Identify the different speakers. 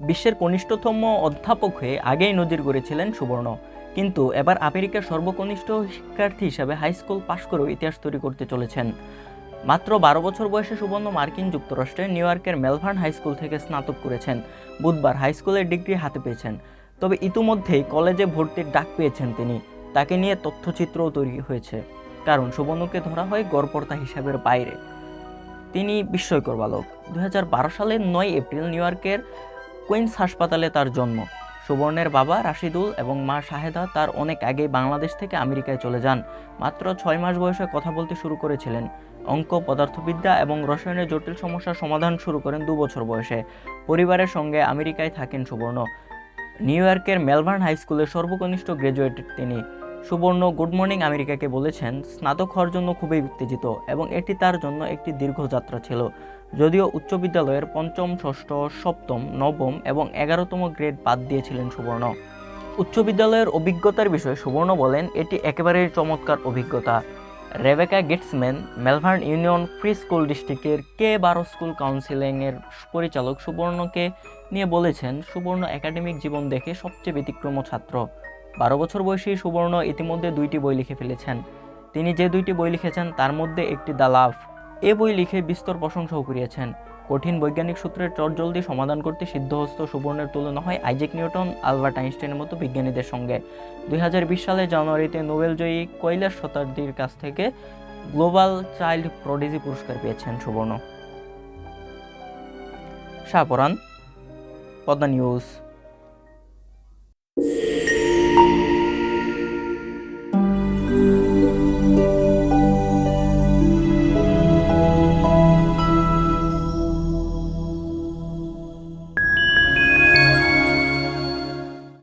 Speaker 1: বিশ্বের কনিষ্ঠতম অধ্যাপক হয়ে আগেই নজির গড়েছিলেন সুবর্ণ। কিন্তু এবার আমেরিকার সর্বকনিষ্ঠ শিক্ষার্থী হিসাবে হাই স্কুল পাশ করেও ইতিহাস তৈরি করতে চলেছেন। মাত্র বারো বছর বয়সে সুবর্ণ মার্কিন যুক্তরাষ্ট্রের নিউ ইয়র্কের মেলভার্ন হাই স্কুল থেকে স্নাতক করেছেন। বুধবার হাই স্কুলের ডিগ্রি হাতে পেয়েছেন। তবে ইতিমধ্যেই কলেজে ভর্তির ডাক পেয়েছেন তিনি। তাকে নিয়ে তথ্যচিত্রও তৈরি হয়েছে। কারণ সুবর্ণকে ধরা হয় গড়পর্তা হিসাবের বাইরে। তিনি বিস্ময়কর বালক। দুই হাজার বারো সালের নয় এপ্রিল নিউ ইয়র্কের কুইন্স হাসপাতালে তার জন্ম। সুবর্ণের বাবা রাশিদুল এবং মা শাহেদা তার অনেক আগেই বাংলাদেশ থেকে আমেরিকায় চলে যান। মাত্র ছয় মাস বয়সে কথা বলতে শুরু করেছিলেন। অঙ্ক, পদার্থবিদ্যা এবং রসায়নের জটিল সমস্যার সমাধান শুরু করেন দু বছর বয়সে। পরিবারের সঙ্গে আমেরিকায় থাকেন সুবর্ণ। নিউ ইয়র্কের মেলবার্ন হাই স্কুলের সর্বকনিষ্ঠ গ্র্যাজুয়েট তিনি। সুবর্ণ গুড মর্নিং আমেরিকাকে বলেছেন, স্নাতক হওয়ার জন্য খুবই উত্তেজিত এবং এটি তার জন্য একটি দীর্ঘ যাত্রা ছিল। যদিও উচ্চ বিদ্যালয়ের পঞ্চম, ষষ্ঠ, সপ্তম, নবম এবং এগারোতম গ্রেড বাদ দিয়েছিলেন সুবর্ণ। উচ্চ বিদ্যালয়ের অভিজ্ঞতার বিষয়ে সুবর্ণ বলেন, এটি একেবারেই চমৎকার অভিজ্ঞতা। Rebecca Gatesman Malverne union free school ডিস্ট্রিক্টের কে বারো স্কুল কাউন্সিলিংয়ের পরিচালক সুবর্ণকে নিয়ে বলেছেন, সুবর্ণ একাডেমিক জীবন দেখে সবচেয়ে ব্যতিক্রম ছাত্র। বারো বছর বয়সী সুবর্ণ ইতিমধ্যে দুইটি বই লিখে ফেলেছেন। তিনি যে দুইটি বই লিখেছেন, তার মধ্যে একটি দ্য লাভ এ বই লিখে বিস্তর প্রশংসাও করিয়েছেন কঠিন বৈজ্ঞানিক সূত্রের চটজলদি সমাধান করতে সিদ্ধহস্ত সুবর্ণের তুলনা হয় আইজেক নিউটন, আলবার্ট আইনস্টাইনের মতো বিজ্ঞানীদের সঙ্গে। দুই সালে জানুয়ারিতে নোবেলজয়ী কৈলাস শতাব্দীর কাছ থেকে গ্লোবাল চাইল্ড প্রডিজি পুরস্কার পেয়েছেন সুবর্ণ। শাহপরান পদ্মা নিউজ।